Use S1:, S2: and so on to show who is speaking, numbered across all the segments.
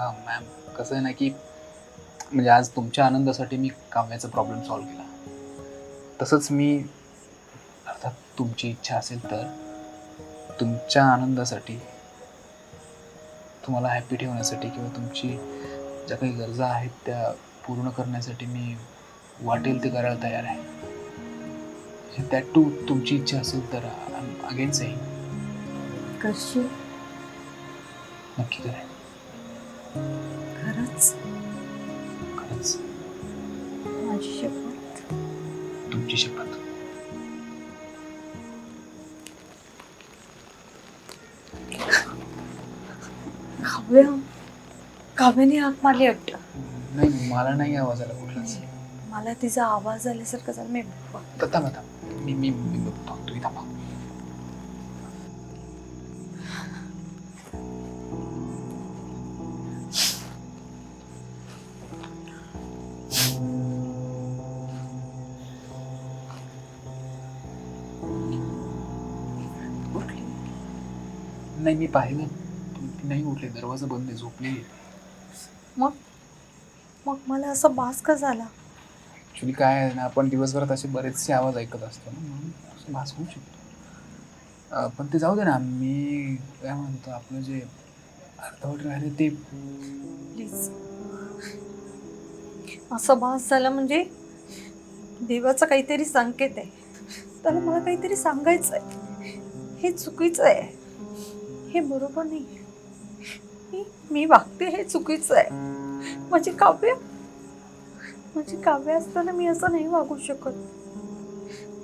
S1: बघा मॅम कसं आहे ना की म्हणजे आज तुमच्या आनंदासाठी मी काव्याचा प्रॉब्लेम सॉल्व्ह केला. तसंच मी अर्थात तुमची इच्छा असेल तर तुमच्या आनंदासाठी तुम्हाला हॅपी ठेवण्यासाठी किंवा तुमची ज्या काही गरजा आहेत त्या पूर्ण करण्यासाठी मी वाटेल ते करायला तयार आहे. त्यात टू तुमची इच्छा असेल तर अगेन सेईंग
S2: करशील
S1: नक्की करेन.
S2: खरंच?
S1: खरंच.
S2: माझी शपथ.
S1: तुमची शपथ.
S2: काव्य काव्याने हाक मारली वाटतं.
S1: नाही मला नाही आवाज आला कुठलाच.
S2: मला तिचा आवाज आल्यासारखं झालं. मी बघ-
S1: तर थांबा थांबा. मी मी मी बघतो. तुम्ही थांबा. नाही मी पाहिलं. ती नाही उठले दरवाजा बंद आहे झोपली
S2: मग? मग मला असा भास का झाला?
S1: ॲक्च्युली काय आहे ना आपण दिवसभरात असे बरेचसे आवाज ऐकत असतो ना म्हणून असं भास होऊ शकतो. अं, पण ते जाऊ दे ना मी काय म्हणतो आपलं जे अर्धवट राहिले ते.
S2: प्लीज असा भास झाला म्हणजे देवाचा काहीतरी संकेत आहे. त्याला मला काहीतरी सांगायचं आहे हे चुकीचं आहे. हे बरोबर नाही मी वागते हे चुकीचं आहे. माझी काव्य माझी काव्य असताना मी असं नाही वागू शकत.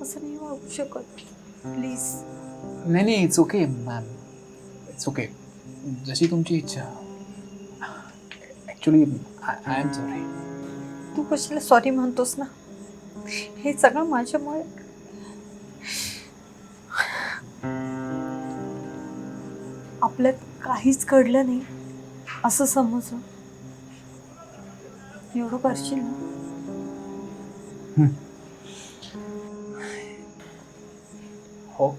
S2: असं नाही वागू शकत. प्लीज
S1: नाही नाही it's okay ma'am it's okay जशी तुमची इच्छा. ॲक्च्युली आय एम सॉरी
S2: तू कशाला सॉरी म्हणतोस ना? हे सगळं माझ्यामुळे आपल्यात काहीच घडलं नाही असं समजून एवढं करशील ना?
S1: हो.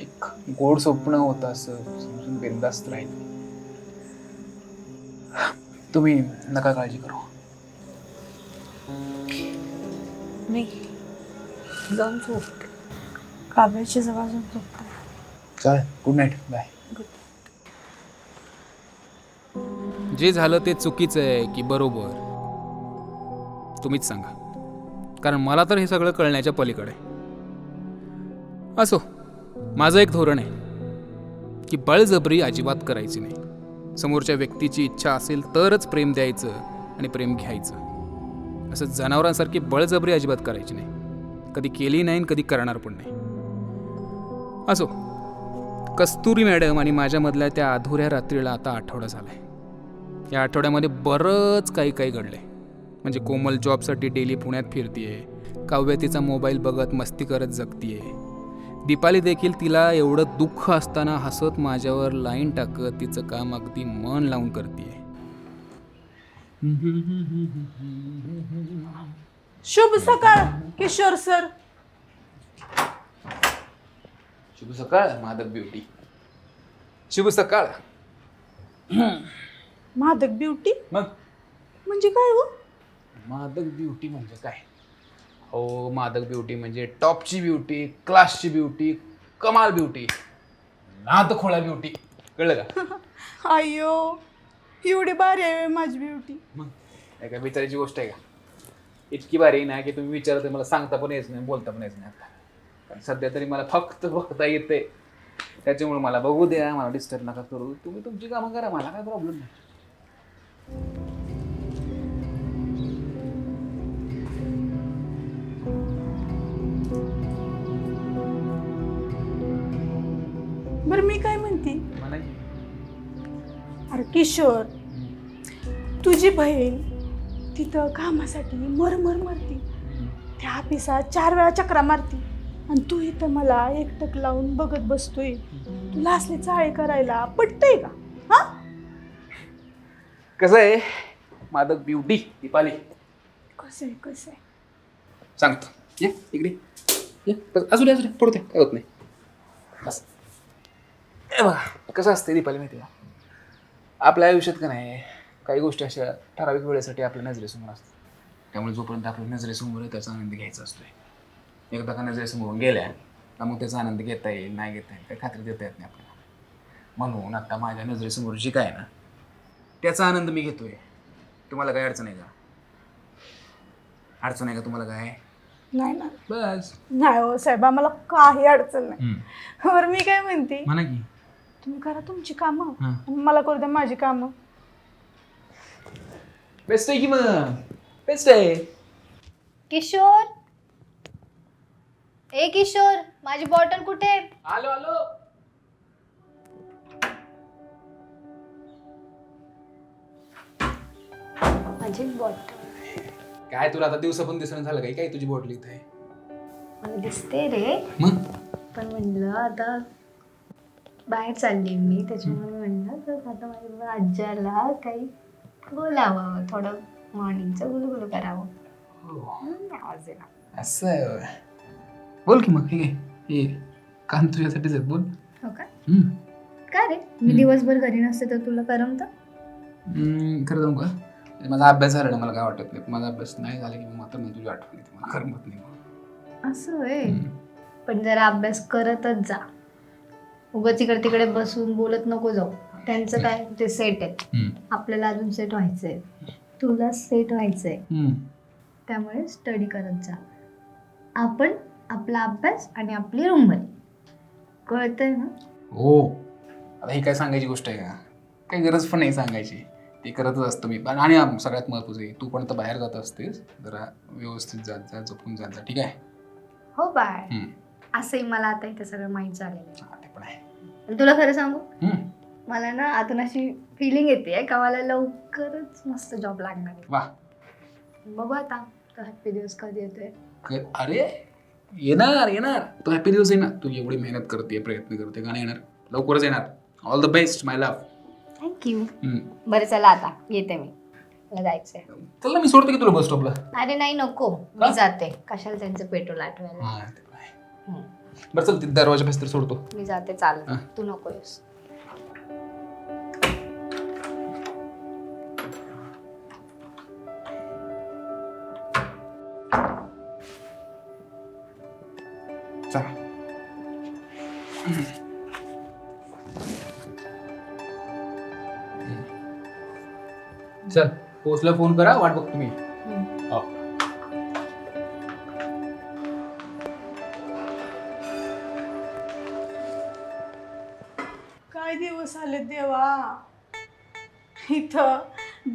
S1: एक गोड स्वप्न होतं असं समजून बिंदास्त राहील. तुम्ही नका काळजी करू.
S2: मी जाऊन झोपते. काव्याच्या जवळ जाऊन झोपते.
S1: चालेल. गुड नाईट बाय
S3: जे झालं ते चुकीचं आहे की बरोबर? तुम्हीच सांगा. कारण मला तर हे सगळं कळण्याच्या पलीकडे असो माझं एक धोरण आहे की बळजबरी अजिबात करायची नाही. समोरच्या व्यक्तीची इच्छा असेल तरच प्रेम द्यायचं आणि प्रेम घ्यायचं. असं जनावरांसारखी बळजबरी अजिबात करायची नाही. कधी केली नाही आणि कधी करणार पण नाही. असो कस्तुरी मॅडम आणि माझ्यामधल्या त्या अधुऱ्या रात्रीला आता आठवडा झाला आहे या आठवड्यामध्ये बरंच काही काही घडलंय. म्हणजे कोमल जॉबसाठी डेली पुण्यात फिरतीये काव्य तिचा मोबाईल बघत मस्ती करत जगतीये. दीपाली देखील तिला एवढं दुःख असताना हसत माझ्यावर लाईन टाकत तिचं काम अगदी मन लावून करतीये.
S4: शुभ सकाळ किशोर सर.
S1: शुभ सकाळ माधव ब्युटी. शुभ सकाळ.
S4: मादक ब्युटी?
S1: मग?
S4: म्हणजे काय हो?
S1: मादक ब्युटी म्हणजे काय? हो मादक ब्युटी म्हणजे टॉपची ब्युटी क्लासची ब्युटी कमाल ब्युटी नाद खोळा ब्युटी. कळलं का?
S4: अय्यो एवढी भारी आहे माझी ब्युटी.
S1: मग? काय काय विचारायची गोष्ट आहे का? इतकी भारी ना की तुम्ही विचारत मला सांगता पण यायचं नाही बोलता पण यायचं नाही आता. कारण सध्या तरी मला फक्त बघता येते त्याच्यामुळे मला बघू द्या मला डिस्टर्ब नका करू. तुम्ही तुमची कामं करा मला काय प्रॉब्लेम नाही.
S4: बरं मी काय म्हणते?
S1: मला
S4: अरे किशोर तुझी बहीण तिथं कामासाठी मरमर मारती. त्या ऑफिसात चार वेळा चक्रा मारती. आणि तू इथं मला एकटक लावून बघत बसतोय. तुला असले चाळे करायला पटतंय का? हा?
S1: कसं आहे? मादक ब्युटी दीपाली.
S4: कसं आहे कसं आहे?
S1: सांगतो. ये इकडे. ये बस असू दे असू दे पडू दे काय होत नाही. बस. ए बघा कसं असते दीपाली माहिती का? आपल्या आयुष्यात का नाही काही गोष्टी अशा ठराविक वेळेसाठी आपल्या नजरेसमोर असतात. त्यामुळे जोपर्यंत आपल्या नजरेसमोर आहे त्याचा आनंद घ्यायचा असतोय. एकदा का नजरेसमोरून गेल्या का मग त्याचा आनंद घेता येईल नाही घेता येईल काही खात्री देता येत नाही आपल्याला. म्हणून आता माझ्या नजरेसमोर जी काय आहे ना त्याचा आनंद मी घेतोय. तुम्हाला काय अडचण आहे का? अडचण आहे का तुम्हाला काय?
S4: नाही ना
S1: बस.
S4: नाही हो साहेब आम्हाला काही अडचण नाही. बरं मी काय म्हणते?
S1: म्हणा की.
S4: तुम्ही करा तुमची कामं.
S1: हां.
S4: आणि मला करू द्या माझी कामं.
S1: बेस्ट आहे की मग? बेस्ट आहे.
S5: किशोर? ए किशोर माझी बॉटल कुठे? आहे?
S1: आलो आलो.
S5: माझी बॉटल
S1: काय तुला आता दिवसा पण दिसणं झालं काही काय तुझी बॉटल इथे
S5: मला दिसते रे.
S1: मग?
S5: पण म्हणलं आता बाहेर चालली मी त्याच्यामुळे म्हणलं तर आता माझ्या आज्याला काही बोलावं थोडं मॉर्निंगचं गुलगुल करावं. हम्म, आवाज येणार
S1: असं आहे होय. बोल की मग हे घे. हे कान तुझ्यासाठीच आहेत बोल.
S5: हो का?
S1: हम्म.
S5: काय रे? मी दिवसभर घरी नसते तर तुला करमतं?
S1: हम्म, खरं जाऊ का? माझा अभ्यास झाला ना मला काय वाटत नाही. माझा अभ्यास नाही झाला की मग मात्र मी तुझी आठवण येते. मला करमत नाही. मग.
S5: असं होय.
S1: हम्म.
S5: पण जरा अभ्यास करतच जा. उगाच इकडे तिकडे बसून बोलत नको जाऊ. त्यांचं काय? ते सेट आहे
S1: हम्म.
S5: आपल्याला अजून सेट व्हायचंय. तुला सेट व्हायचंय.
S1: हम्म.
S5: त्यामुळे स्टडी करत जा. आपण आपला अभ्यास आणि आपली रूममध्ये कळतंय ना?
S1: हो. आता ही काय सांगायची गोष्ट आहे का? काही गरज पण नाही सांगायची. ते करतच असतो मी. पण आणि सगळ्यात महत्त्वाचं आहे तू पण आता बाहेर जात असतेस जरा व्यवस्थित जात जा जपून जात जा ठीक आहे?
S5: हो बाय.
S1: हम्म.
S5: असंही मला आता इथे सगळं माहीत झालेलं आहे.
S1: हा, ते पण आहे.
S5: आणि तुला खरं सांगू?
S1: हम्म.
S5: मला ना आतून अशी फिलिंग येते का मला लवकरच मस्त जॉब लागणार आहे.
S1: वा
S5: बघू आता तो हॅपी दिवस कधी येतोय.
S1: क- अरे येणार येणार. तो हॅपी दिवस येणार तू एवढी मेहनत करते प्रयत्न करते नाही येणार. लवकरच येणार. All the best my love
S5: thank you बरं चला आता. येते मी. मला जायचंय.
S1: चल ना मी सोडतो की तुला बस स्टॉपला
S5: अरे नाही नको? मी जाते. कशाला त्यांचं पेट्रोल आठवायला
S1: हा. बरं चल दरवाजा तर सोडतो.
S5: मी जाते चालत
S1: हा.
S5: तू नको येऊस.
S1: चल पोचला फोन करा वाट बघतो मी. हो.
S4: काय दिवस आले देवा? इथं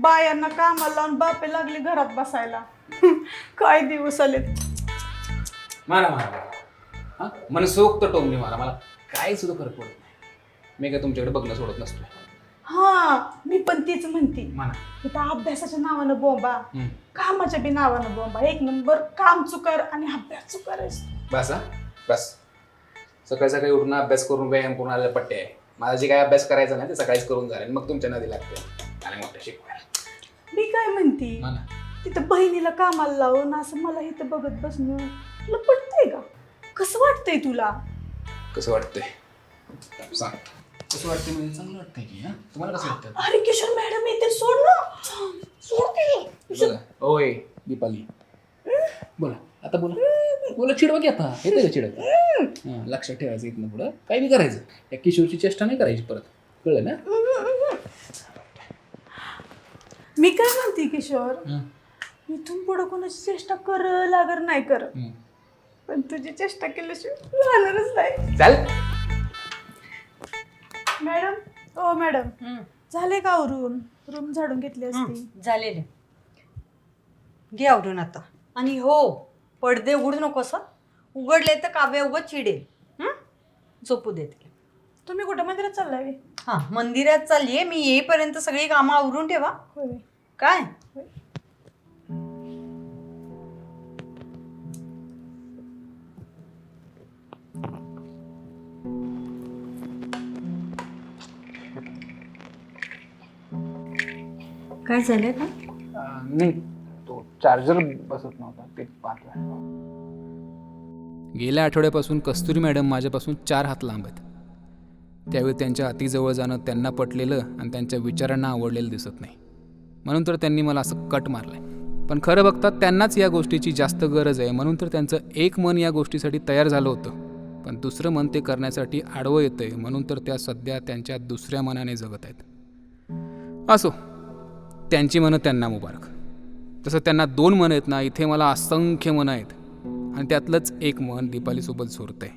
S4: बायांना कामाला लावून बापे लागले घरात बसायला. काय दिवस आले?
S1: मारा मारा हा? मनसोक्त टोमली मारा मला काय सुद्धा फरक पडत नाही. मी काय तुमच्याकडे बघणं सोडत नसतो
S4: मी पण तीच म्हणते.
S1: म्हणा.
S4: इथं अभ्यासाच्या नावानं बोंबा.
S1: हम्म.
S4: कामाच्या बी नावानं बोंबा. एक नंबर काम चुकार आणि अभ्यास चुकार.
S1: बस हा? बस. सकाळी सकाळी उठून अभ्यास करून व्यायाम करून आलेला पट्टे आहे. माझा जे काय अभ्यास करायचा नाही ते सकाळीच करून झाले मग तुमच्या नदी लागते. आणि मोठं शिकवायला.
S4: मी काय म्हणते?
S1: म्हणा.
S4: तिथं बहिणीला कामाला लावून असं मला इथं बघत बसणं तुला पटतंय का? कसं वाटतंय तुला?
S1: कसं वाटतंय? सांग कसं वाटतंय म्हणजे? चांगलं वाटतंय की हा? तुम्हाला कसं वाटतं?
S4: अरे किशोर मॅडम येते सोड ना. सोड की.
S1: बघा ओय दीपाली. बोला. आता बोला. बोला चिडवा की आता. येते का चिडत हां लक्षात ठेवायचं इथनं पुढं. काय बी करायचं. या किशोरची चेष्टा नाही करायची परत. कळलं ना?
S4: मी काय म्हणते किशोर?
S1: हं.
S4: इथून पुढं कोणाची चेष्टा कर लागर नाही कर
S1: हं.
S4: पण तुझी चेष्टा केल्याशिवाय राहणारच नाही.
S1: चाल.
S4: मॅडम ओ मॅडम झाले का आवरून? रूम झाडून घेतली असती.
S6: झालेले. घे आवरून आता. आणि हो पडदे उघडू नको असं उघडले तर काव्य उगत चिडेल. हं? झोपू देत.
S4: तुम्ही कुठं मंदिरात चाललाय? बे?
S6: हां मंदिरात चालली मी येईपर्यंत सगळी कामं आवरून ठेवा.
S4: होय.
S6: काय? काय झालंय का?
S1: नाही तो चार्जर बसत नव्हता ते पाहतोय
S3: गेल्या आठवड्यापासून कस्तुरी मॅडम माझ्यापासून चार हात लांब आहेत. त्यावेळी त्यांच्या अतिजवळ जाणं त्यांना पटलेलं आणि त्यांच्या विचारांना आवडलेलं दिसत नाही. म्हणून तर त्यांनी मला असं कट मारलं पण खरं बघता त्यांनाच या गोष्टीची जास्त गरज आहे म्हणून तर त्यांचं एक मन या गोष्टीसाठी तयार झालं होतं. पण दुसरं मन ते करण्यासाठी आडवं येतं आहे म्हणून तर त्या सध्या त्यांच्या दुसऱ्या मनाने जगत आहेत. असो त्यांची मनं त्यांना मुबारक. तसं त्यांना दोन मन आहेत ना इथे मला असंख्य मनं आहेत. आणि त्यातलंच एक मन दीपालीसोबत झोरतंय.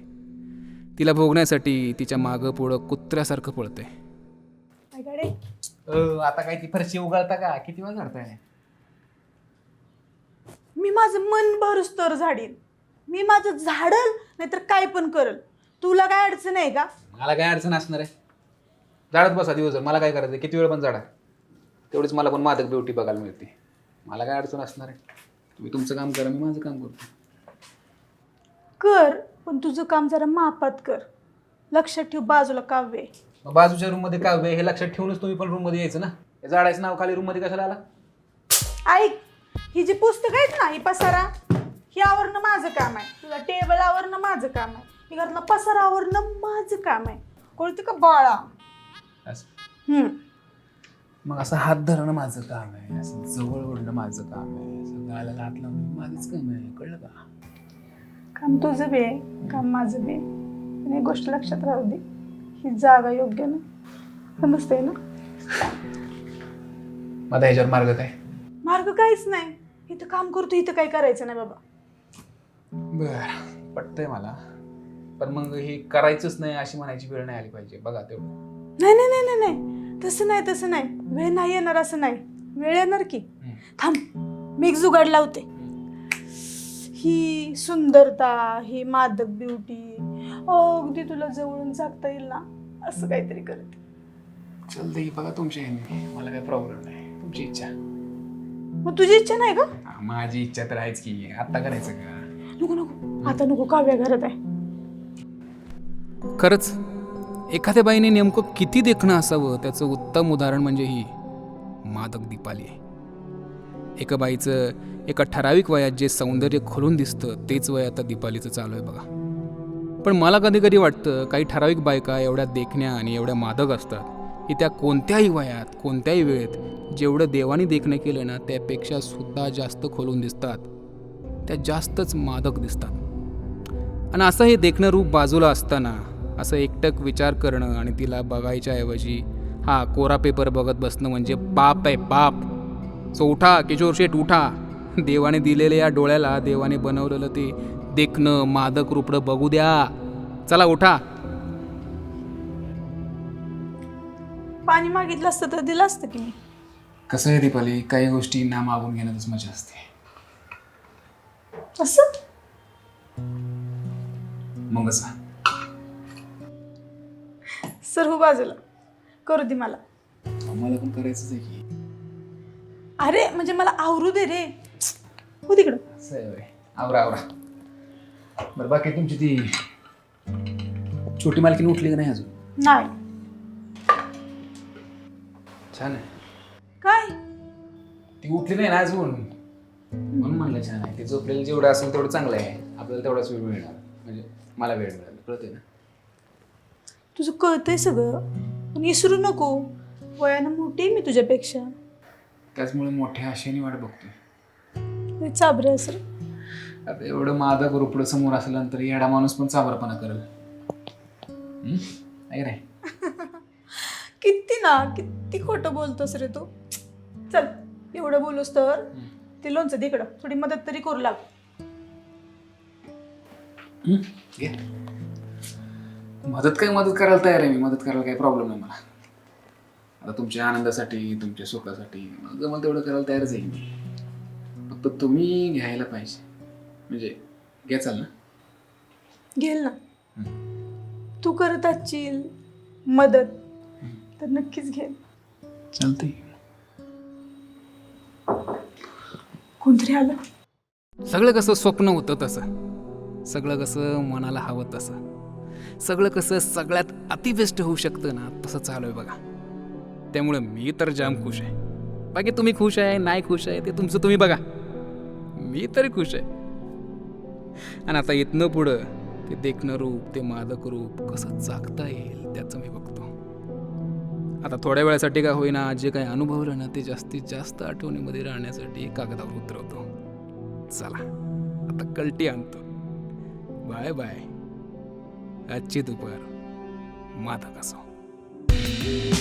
S3: तिला भोगण्यासाठी तिच्या मागं पुढं कुत्र्यासारखं
S1: अ, आता काय ती फरशी उघडता का? किती वेळ झाडताय
S4: मी माझं मन भरूस तर झाडीन. मी माझं झाडल नाहीतर काय पण करल. तुला काय अडचण आहे का?
S1: मला काय अडचण असणार आहे? झाडत बसा दिवसभर. मला काय करायचं किती वेळ पण झाडा. तेवढीच मला पण मादक ब्युटी बघायला मिळते. मला काय अडचण असणार आहे? तुम्ही तुमचं काम करा मी माझं काम करतो.
S4: कर पण तुझं काम जरा मापात कर. लक्षात ठेव बाजूला काव्य. आहे.
S1: मग बाजूच्या रूममध्ये काय उभे हे लक्षात ठेवूनच तुम्ही पण रूममध्ये यायचं ना? हे झाडाचं नाव खाली रूममध्ये कशाला आला?
S4: ऐक ही जी पुस्तक आहेत ना ही पसारा ही आवरणं माझं काम आहे. तुझा टेबल आवरणं माझं काम आहे. ही घरातला पसारा आवरणं माझं काम आहे. कळते का बाळा?
S1: असं.
S4: हम्म.
S1: मग असं हात धरणं माझं काम आहे असं जवळ ओढणं माझं काम आहे असं गालाला हात लावणं माझंच काम आहे कळलं का?
S4: काम तुझं बी आहे काम माझं बी आहे. पण एक गोष्ट लक्षात राहू दे ही जागा योग्य ना? समजते ना?
S1: माझा ह्याच्यावर मार्ग काय?
S4: मार्ग काहीच नाही. इथं काम करतो इथं काही करायचं नाही बाबा.
S1: बर पटतंय मला. पण मग हे करायचंच नाही अशी म्हणायची वेळ नाही आली पाहिजे बघा तेवढं.
S4: नाही नाही नाही नाही नाही. तसं नाही तसं नाही. वेळ नाही येणार असं नाही. वेळ येणार की. थांब मी एक जुगाड लावते. ही सुंदरता ही मादक ब्युटी अगदी तुला जवळून जागता येईल ना? असं काहीतरी करते.
S1: चालतंय की बघा तुमच्या ह्याने. मला काही प्रॉब्लेम नाही. तुमची इच्छा.
S4: मग तुझी इच्छा नाही का?
S1: हा, माझी इच्छा तर आहेच की. आत्ता करायचं का?
S4: नको नको. आता नको काव्या घरात आहे.
S3: खरंच? एखाद्या बाईने नेमकं किती देखणं असावं? त्याचं उत्तम उदाहरण म्हणजे ही. मादक दीपाली आहे. एका बाईचं एका ठराविक वयात जे सौंदर्य खोलून दिसतं तेच वय आता दीपालीचं चालू आहे बघा. पण मला कधी कधी वाटतं काही ठराविक बायका एवढ्या देखण्या आणि एवढ्या मादक असतात की त्या कोणत्याही वयात कोणत्याही वेळेत जेवढं देवाने देखणं केलं ना त्यापेक्षा सुद्धा जास्त खोलून दिसतात. त्या जास्तच मादक दिसतात. आणि असं हे देखणं रूप बाजूला असताना असं एकटक विचार करणं आणि तिला बघायच्या ऐवजी हा कोरा पेपर बघत बसणं म्हणजे पाप आहे पाप. सो उठा किशोर शेठ उठा. देवाने दिलेल्या या डोळ्याला देवाने बनवलेलं ते देखणं मादक रूपडं बघू द्या. चला उठा.
S4: पाणी मागितलं असतं तर दिलं असतं की मी
S1: कसं आहे दीपाली? काही गोष्टी ना मागून घेण्यातच मजा असते.
S4: असं?
S1: मग कसं
S4: सर हो बाजूला. करू दे मला.
S1: मला पण करायचंच आहे की.
S4: अरे म्हणजे मला आवरू दे रे. हो तिकडं.
S1: असं आहे होय. आवरा आवरा. बरं बाकी तुमची ती छोटी मालकीन उठली का नाही अजून?
S4: नाही.
S1: छान आहे.
S4: काय?
S1: ती उठली नाही ना अजून. म्हणून म्हणलं छान आहे. ती झोपलेलं जेवढं असेल तेवढं चांगलं आहे. आपल्याला तेवढाच वेळ मिळणार. म्हणजे मला वेळ मिळाला. कळते ना?
S4: तुझं कळतंय सगळं. पण विसरू नको. वयानं मोठी आहे मी तुझ्यापेक्षा.
S1: त्याचमुळे मोठ्या आशेने वाट बघतोय.
S4: लय चाबरं असं.
S1: आता एवढं मादक रुपडं समोर असल्यानंतर येडा माणूस पण चाबरपणा करेल. हम्म? नाही रे.
S4: किती ना किती खोटं बोलतोस रे तू. चल एवढं बोलूस तर. ते लोणचं तिकडं थोडी मदत तरी करू लाग.
S1: हम्म? घे. मदत काय मदत करायला तयार आहे मी. मदत करायला काही प्रॉब्लेम नाही मला. आता तुमच्या आनंदासाठी तुमच्या सुखासाठी मला जमल तेवढं करायला तयारच आहे मी. फक्त तुम्ही घ्यायला पाहिजे. म्हणजे घ्याचाल ना.
S4: घेल ना. तू करत असशील मदत तर नक्कीच घेल.
S1: चालतंय.
S4: कोणतरी आलं?
S3: सगळं कसं स्वप्न होतं तसं. सगळं कसं मनाला हवं तसं. सगळं कसं सगळ्यात अतिबेस्ट होऊ शकतं ना तसं चालू आहे बघा. त्यामुळं मी तर जाम खुश आहे. बाकी तुम्ही खुश आहे नाही खुश आहे ते तुमचं तुम्ही बघा. मी तरी खुश आहे. आणि आता इथनं पुढं ते देखणं रूप ते मादक रूप कसं जागता येईल त्याचं मी बघतो.
S1: आता थोड्या वेळासाठी काय होईना जे काही अनुभवलं ना ते जास्तीत जास्त आठवणीमध्ये राहण्यासाठी कागदावर उतरवतो. चला आता कल्टी आणतो. Bye bye. आजची दुपार माता कसो